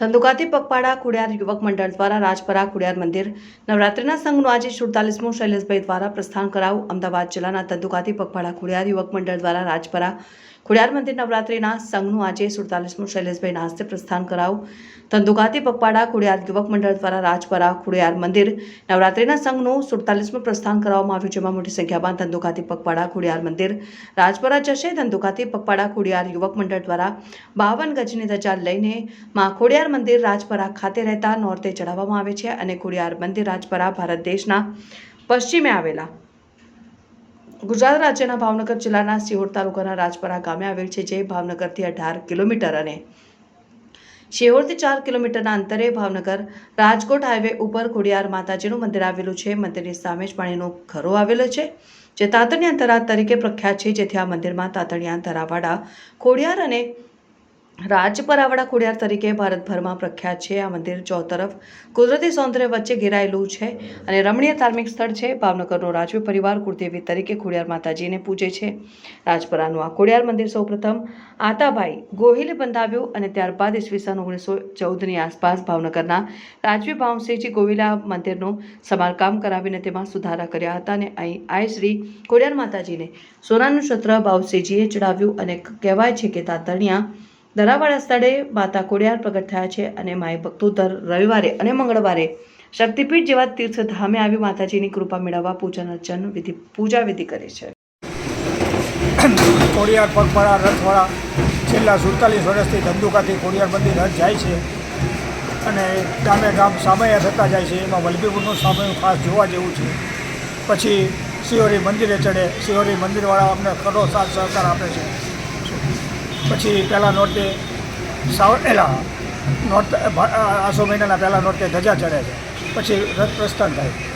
ધંધુકાથી પગપાળા ખુડિયાર યુવક મંડળ દ્વારા રાજપરા ખુડિયાર મંદિર નવરાત્રિના સંઘનું આજે સુડતાલીસમું શૈલેષભાઈ દ્વારા પ્રસ્થાન કરાવું. અમદાવાદ જિલ્લાના ધંધુકાથી પગપાળા ખુડિયાર યુવક મંડળ દ્વારા રાજપરા ખુડિયાર મંદિર નવરાત્રિના સંઘનું આજે સુડતાલીસમું શૈલેષભાઈના હસ્તે પ્રસ્થાન કરાવું. ધંધુકાથી પગપાળા ખુડિયાર યુવક મંડળ દ્વારા રાજપરા ખુડિયાર મંદિર નવરાત્રિના સંઘનું સુડતાલીસમું પ્રસ્થાન કરવામાં આવ્યું, જેમાં મોટી સંખ્યામાં ધંધુકાથી પગપાળા ખુડિયાર મંદિર, રાજપરા જશે. ધંધુકાથી પગપાળા ખુડિયાર યુવક મંડળ દ્વારા બાવન ગજની ધજા લઈને મા ખોડિયાર મંદિર રાજપરા ખાતે રહેતા નોરતે ચડાવવામાં આવે છે અને ખોડિયાર મંદિર રાજપરા ભારત દેશના પશ્ચિમે આવેલા. ગુજરાત રાજ્યના ભાવનગર જિલ્લાના સિહોર તાલુકાના રાજપરા ગામે આવેલ છે, જે ભાવનગરથી અઢાર કિલોમીટર અને શિહોરથી ચાર કિલોમીટરના અંતરે ભાવનગર રાજકોટ હાઈવે ઉપર ખોડિયાર માતાજીનું મંદિર આવેલું છે. મંદિરની સામે જ પાણીનો ઘરો આવેલો છે, જે તાતણિયા તરા તરીકે પ્રખ્યાત છે, જેથી આ મંદિરમાં તાતણિયા તરાવાડા ખોડિયાર અને રાજપરાવાડા ખોડિયાર તરીકે ભારતભરમાં પ્રખ્યાત છે. આ મંદિર ચોતરફ કુદરતી સૌંદર્ય વચ્ચે ઘેરાયેલું છે અને રમણીય ધાર્મિક સ્થળ છે. ભાવનગરનો રાજવી પરિવાર કુળદેવી તરીકે ખોડિયાર માતાજીને પૂજે છે. રાજપરાનું આ ખોડિયાર મંદિર સૌપ્રથમ આતાભાઈ ગોહિલે બંધાવ્યું અને ત્યારબાદ ઈસવીસન ઓગણીસો ચૌદની આસપાસ ભાવનગરના રાજવી ભાવસિંહજી ગોહિલે મંદિરનું સમારકામ કરાવીને તેમાં સુધારા કર્યા હતા અને અહીં આય શ્રી ખોડિયાર માતાજીને સોનાનું છત્ર ભાવસિંહજીએ ચડાવ્યું અને કહેવાય છે કે તાતણિયા દરાવાળા સ્થળે માતા ખોડિયાર પ્રગટ થયા છે અને માય ભક્તો દર રવિવારે અને મંગળવારે શક્તિપીઠ જેવા તીર્થધામે આવી માતાજીની કૃપા મેળવવા પૂજન અર્ચન વિધિ, પૂજા વિધિ કરે છે. ખોડિયાર પગપાળા રથવાળા છેલ્લા સુડતાલીસ વર્ષથી ધંધુકાથી ખોડિયાર મંદિર રથ જાય છે અને ગામે ગામ સામૈયા થતા જાય છે. એમાં વલભીપુરનું સામે ખાસ જોવા જેવું છે. પછી શિહોરી મંદિરે ચડે. શિહોરી મંદિરવાળા અમને ખરો સાથ સહકાર આપે છે. પછી પહેલાં નોરતે સાવ એલા નોરતે આસો મહિનાના પહેલાં નોરતે ધજા ચડે છે. પછી રથ પ્રસ્થાન થાય.